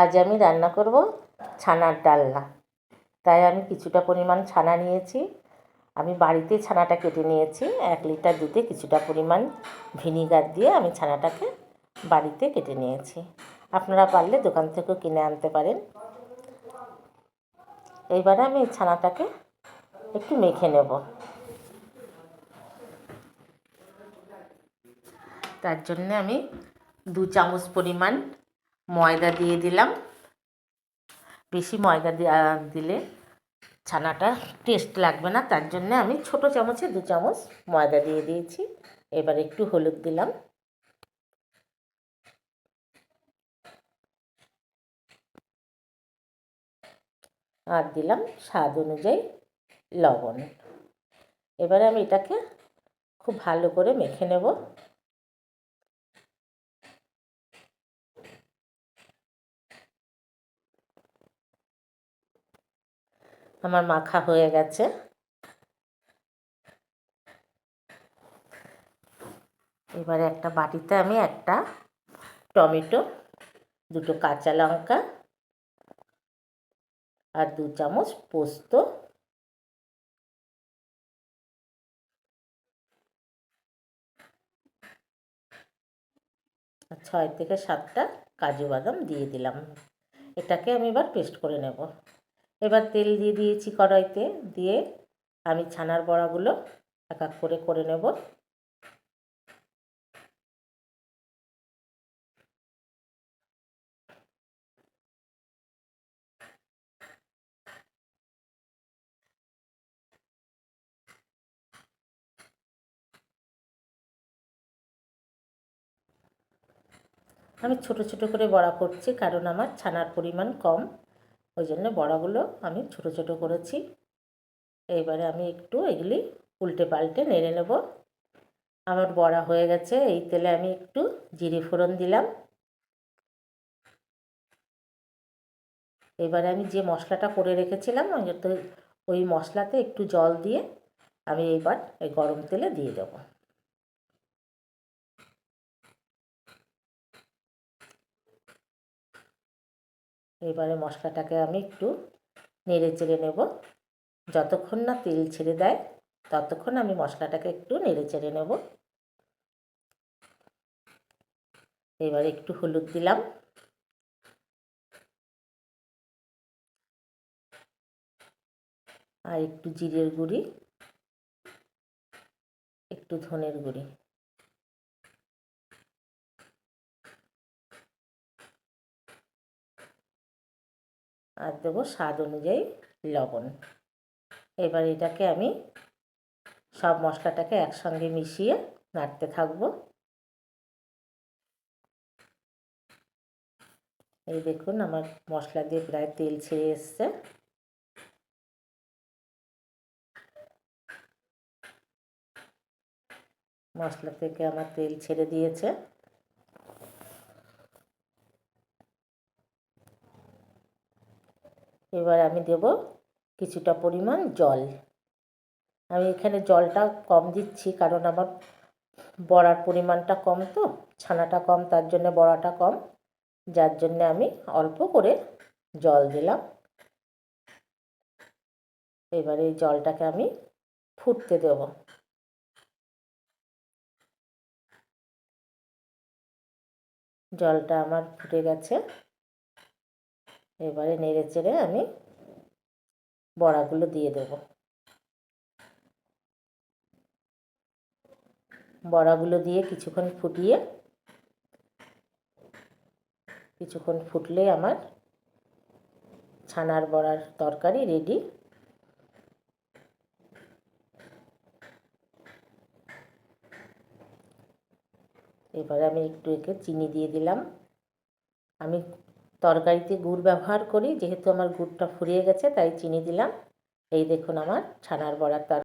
আজ আমি রান্না করব ছানার ডালনা। তাই আমি কিছুটা পরিমাণ ছানা নিয়েছি। আমি বাড়িতে ছানাটা কেটে নিয়েছি। এক লিটার দুধে কিছুটা পরিমাণ ভিনিগার দিয়ে আমি ছানাটাকে বাড়িতে কেটে নিয়েছি। আপনারা পারলে দোকান থেকেও কিনে আনতে পারেন। এইবারে আমি এই ছানাটাকে একটু মেখে নেব। তার জন্য আমি দু চামচ পরিমাণ ময়দা দিয়ে দিলাম। বেশি ময়দা দিলে ছানাটা টেস্ট লাগবে না, তার জন্য আমি ছোট চামচে দু চামচ ময়দা দিয়ে দিয়েছি। এবার একটু হলুদ দিলাম। আর দিলাম স্বাদ অনুযায়ী লবণ। এবারে আমি এটাকে খুব ভালো করে মেখে নেব। আমার মাখা হয়ে গেছে। এবারে একটা বাটিতে আমি একটা টমেটো, দুটো কাঁচা লঙ্কা আর দু চামচ পোস্ত। ছয় থেকে সাতটা কাজু বাদাম দিয়ে দিলাম। এটাকে আমি এবার পেস্ট করে নেব। এবার তেল দিয়ে দিয়েছি কড়াইতে, দিয়ে আমি ছানার বড়াগুলো এক এক করে করে নেব। আমি ছোট ছোট করে বড়া করছি কারণ আমার ছানার পরিমাণ কম। ওই জন্য বড়াগুলো আমি ছোট ছোট করেছি। এইবারে আমি একটু এগুলি উল্টে পাল্টে নেড়ে নেব। আমার বড়া হয়ে গেছে, এই তেলে আমি একটু জিরে ফোড়ন দিলাম। এবারে আমি যে মশলাটা করে রেখেছিলাম, ওই মশলাতে একটু জল দিয়ে আমি এইবার এই গরম তেলে দিয়ে দেবো। এবারে মশলাটাকে আমি একটু নেড়ে চেড়ে নেব। যতক্ষণ না তেল ছেড়ে দেয়, ততক্ষণ আমি মশলাটাকে একটু নেড়ে চেড়ে নেব। এবারে একটু হলুদ দিলাম। আর একটু জিরের গুঁড়ি, একটু ধনের গুঁড়ি। আর দেবো স্বাদ অনুযায়ী লবণ। এবার এটাকে আমি সব মশলাটাকে একসঙ্গে মিশিয়ে নাড়তে থাকব। এই দেখুন আমার মশলা দিয়ে প্রায় তেল ছেড়ে এসছে। মশলা থেকে আমার তেল ছেড়ে দিয়েছে। এবার আমি দেব কিছুটা পরিমাণ জল। আমি এখানে জলটা কম দিচ্ছি কারণ আমার বড়ার পরিমাণটা কম তো, ছানাটা কম, তার জন্য বড়াটা কম, যার জন্য আমি অল্প করে জল দিলাম। এবারে এই জলটাকে আমি ফুটতে দেব। জলটা আমার ফুটে গেছে। এবারে নেড়ে চেড়ে আমি বড়াগুলো দিয়ে দেব। বড়াগুলো দিয়ে কিছুক্ষণ ফুটিয়ে, কিছুক্ষণ ফুটলে আমার ছানার বড়ার তরকারি রেডি এবারে আমি একটু একে চিনি দিয়ে দিলাম। আমি তরকারিতে গুড় ব্যবহার করি, যেহেতু আমার গুড়টা ফুরিয়ে গেছে, তাই চিনি দিলাম। এই দেখুন আমার ছানার বড়ার তরকারি